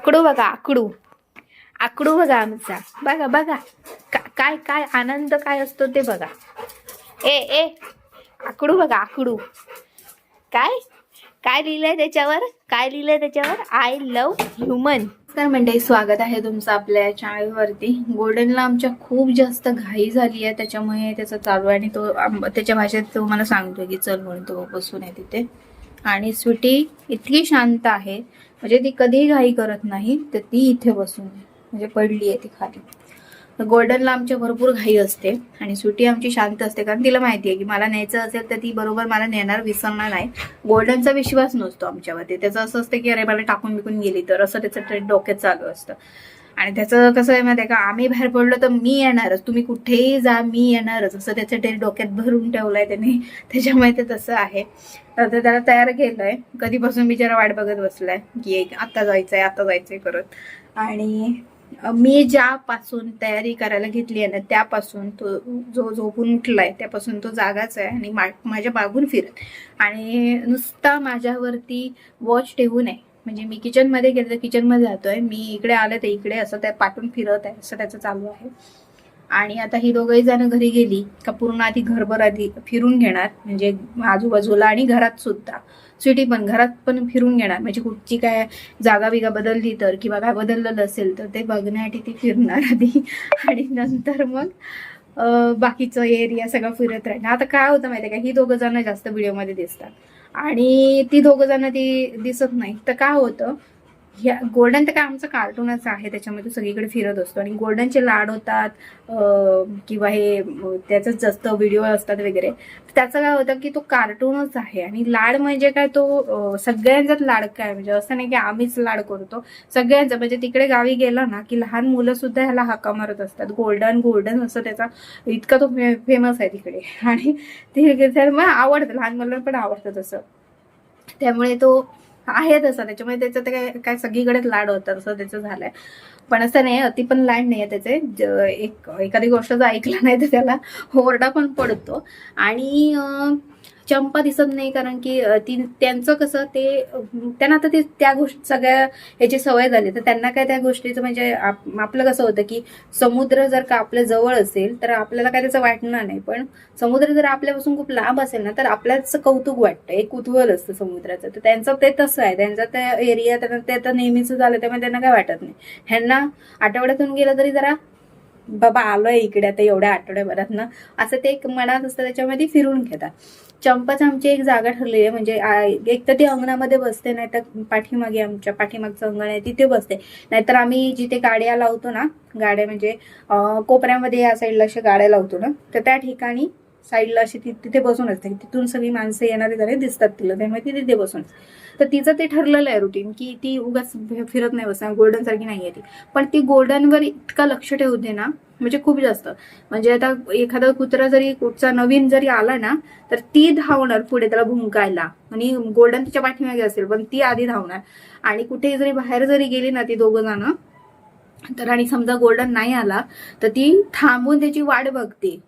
आकडू बघा आकडू. आकडू बघा आमचा. बघा बघा. का- काय काय आनंद काय असतो ते बघा. ए ए. आकडू बघा आकडू. काय? काय लिहिलंय त्याच्यावर? काय लिहिलंय त्याच्यावर? आय लव्ह ह्युमन तर म्हणजे स्वागत आहे तुमचं आपल्या चॅनलवरती गोल्डनला आमच्या खूप जास्त घाई झाली आहे. त्याच्यामुळे त्याचं चालू आहे आणि तो त्याच्या भाषेत तो मला सांगतोय की चल म्हणून तो बसून आहे तिथे. आणि स्वीटी इतकी शांत आहे. म्हणजे ती कधीही घाई करत नाही तर ती इथे बसून म्हणजे पडली आहे ती खाली. तर गोल्डनला आमच्या भरपूर घाई असते आणि सुटी आमची शांत असते कारण तिला माहिती आहे की मला न्यायचं असेल तर ती बरोबर मला नेणार विसरणार नाही. गोल्डनचा विश्वास नसतो आमच्यावरती. त्याचं असं असतं की अरे मला टाकून बिकून गेली तर असं त्याचं ट्रेड डोक्यात चालू असतं. आणि त्याचं कसं आहे माहिती आहे का? आम्ही बाहेर पडलो तर मी येणारच. तुम्ही कुठेही जा मी येणारच. असं त्याचं ते डोक्यात भरून ठेवलंय त्यांनी. त्याच्यामुळे ते तसं आहे. तर ते त्याला तयार केलंय. कधीपासून बिचारा वाट बघत बसलाय की एक आता जायचंय आता जायचंय करत आणि मी ज्यापासून तयारी करायला घेतली आहे ना त्यापासून तो जो झोपून उठलाय त्यापासून तो जागाच आहे आणि मा- माझ्या मागून फिरत. आणि नुसता माझ्यावरती वॉच ठेवू नये. म्हणजे मी किचनमध्ये गेले तर किचनमध्ये जातोय. मी इकडे आले तर इकडे असं त्या पाठून फिरत आहे असं त्याचं चालू आहे. आणि आता ही दोघंही जण घरी गेली का पूर्ण आधी घरभर आधी फिरून घेणार. म्हणजे आजूबाजूला आणि घरात सुद्धा. सिटी पण घरात पण फिरून घेणार. म्हणजे कुठची काय जागा बिगा बदलली तर किंवा काय बदललेलं असेल तर ते बघण्यासाठी ती फिरणार आधी. आणि नंतर मग बाकीचं एरिया सगळं फिरत राहिलं आता काय होतं माहितीये का? ही दोघं जण जास्त व्हिडिओमध्ये दिसतात. आणि ती दोघं जण ती दिसत नाही तर काय होतं ह्या गोल्डन तर काय आमचं कार्टूनच आहे त्याच्यामध्ये सगळीकडे फिरत असतो. आणि गोल्डनचे लाड होतात किंवा हे अं, त्याचंच जास्त व्हिडिओ असतात वगैरे त्याचं काय होतं की तो कार्टूनच आहे. आणि लाड म्हणजे काय तो सगळ्यांचाच लाड काय? म्हणजे असं नाही की आम्हीच लाड करतो. सगळ्यांचं म्हणजे तिकडे गावी गेला ना की लहान मुलं सुद्धा ह्याला हाका मारत असतात. गोल्डन गोल्डन असं त्याचा इतका तो फेमस आहे तिकडे. आणि ते तर मग आवडतं. लहान मुलांना पण आवडतं तसं. त्यामुळे तो आहे तसं. त्याच्यामुळे त्याचं ते काय काय सगळीकडेच लाड होतं असं त्याचं झालंय. पण असं नाही अति पण लाड नाही आहे त्याचे. एक एखादी गोष्ट जर ऐकलं नाही तर त्याला ओरडा पण पडतो. आणि चंपा दिसत नाही कारण की ती त्यांचं कसं ते त्यांना आता ते त्या गोष्टी सगळ्या ह्याची सवय झाली. तर त्यांना काय त्या गोष्टीचं म्हणजे आपलं कसं होतं की समुद्र जर का आपल्या जवळ असेल तर आपल्याला काय त्याचं वाटणार नाही. पण समुद्र जर आपल्यापासून खूप लांब असेल ना तर आपल्याच कौतुक वाटतं. एक कुतूहल असतं समुद्राचं. तर त्यांचं ते तसं आहे. त्यांचा त्या एरिया त्यांना ते आता नेहमीचं झालं त्यामुळे त्यांना काय वाटत नाही. ह्यांना आठवड्यातून गेलं तरी जरा बाबा आलोय इकडे आता एवढ्या आठवड्याभरात ना असं ते एक मनात असतं त्याच्यामध्ये फिरून घेतात. चंपाच आमची एक जागा ठरलेली आहे. म्हणजे एक तर ती अंगणामध्ये बसते नाही तर पाठीमागे आमच्या पाठीमागचं अंगण आहे तिथे बसते. नाहीतर आम्ही जिथे गाड्या लावतो ना गाड्या म्हणजे कोपऱ्यामध्ये या साईडला अशा गाड्या लावतो ना तर त्या ठिकाणी साईडला अशी ती तिथे बसून असते. तिथून सगळी माणसं येणारी झाले दिसतात तिला. त्यामुळे ती तिथे बसून. तर तिचं ते ठरलेलं आहे रुटीन की ती उगाच फिरत नाही बसणार. गोल्डन सारखी नाही आहे ती. पण ती गोल्डनवर इतका लक्ष ठेवू दे ना म्हणजे खूप जास्त. म्हणजे आता एखादा कुत्रा जरी कुठचा नवीन जरी आला ना तर ती धावणार पुढे त्याला भुंकायला. आणि गोल्डन तिच्या पाठीमागे असेल पण ती आधी धावणार. आणि कुठेही जरी बाहेर जरी गेली ना ती दोघं जण तर आणि समजा गोल्डन नाही आला तर ती थांबून त्याची वाट बघते.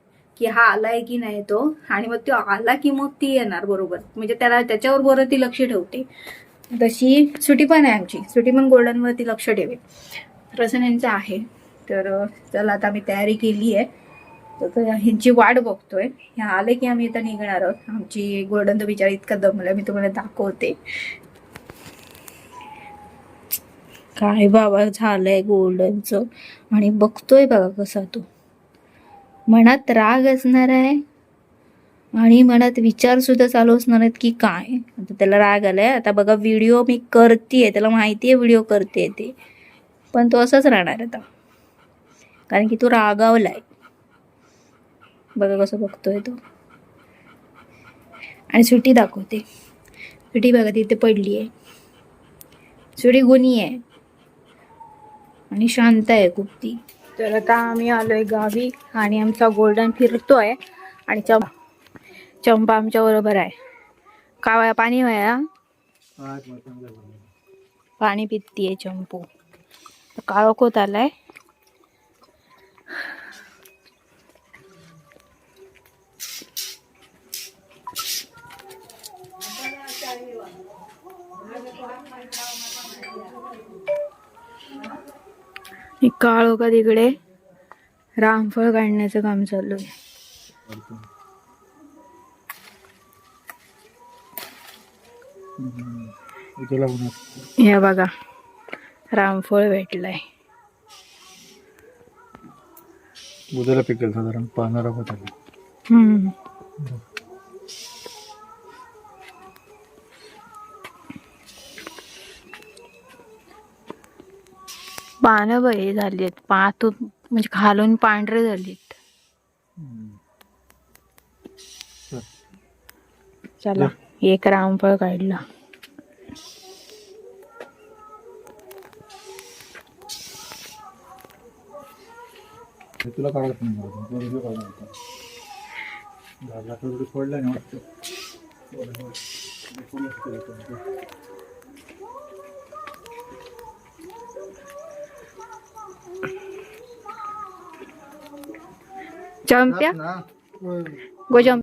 की हा आलाय की नाही तो? आणि मग तो आला की मग ती येणार बरोबर. म्हणजे त्याला त्याच्यावर बरोबर ती लक्ष ठेवते. तशी सुटी पण आहे आमची. सुटी पण गोल्डनवरती लक्ष ठेवे रसन यांचं आहे. तर चला आता आम्ही तयारी केली आहे. तर ह्यांची वाट बघतोय. ह्या आले की आम्ही इथं निघणार आहोत. आमची गोल्डन तर बिचारा इतका दमला मी तुम्हाला दाखवते. काय बाबा झालंय गोल्डनचं. आणि बघतोय बघा कसा तो. मनात राग असणार आहे? आणि मनात विचार सुद्धा चालू असणार आहेत की काय? आता त्याला राग आलाय. आता बघा व्हिडिओ मी करतेय. त्याला माहिती आहे व्हिडिओ करते ते. पण तो असाच राहणार आता. कारण की तो रागावलाय. बघा कसं बघतोय तो. आणि सुटी दाखवते. सुटी बघा तिथे पडली आहे सुटी गुणी आहे आणि शांत आहे खूप ती. तर आता आम्ही आलोय गावी आणि आमचा गोल्डन फिरतोय आणि चंपा चंपा आमच्या बरोबर आहे. का वया पाणी वया पाणी पितीये चंपू. काळोख होत आलाय. हे काळो का तिकडे. रामफळ काढण्याचं काम चालू आहे. हे बघा रामफळ भेटलंय. उद्याला पिकेल साधारण पाहणारा होता पानं बरे झाली आहेत पातून म्हणजे खालून पांढरे झालीत चला एक रामफळ काढला तुला काढत नाही मला. काढायला होतं. नाही वाटतं. Goyambia. Goyambia.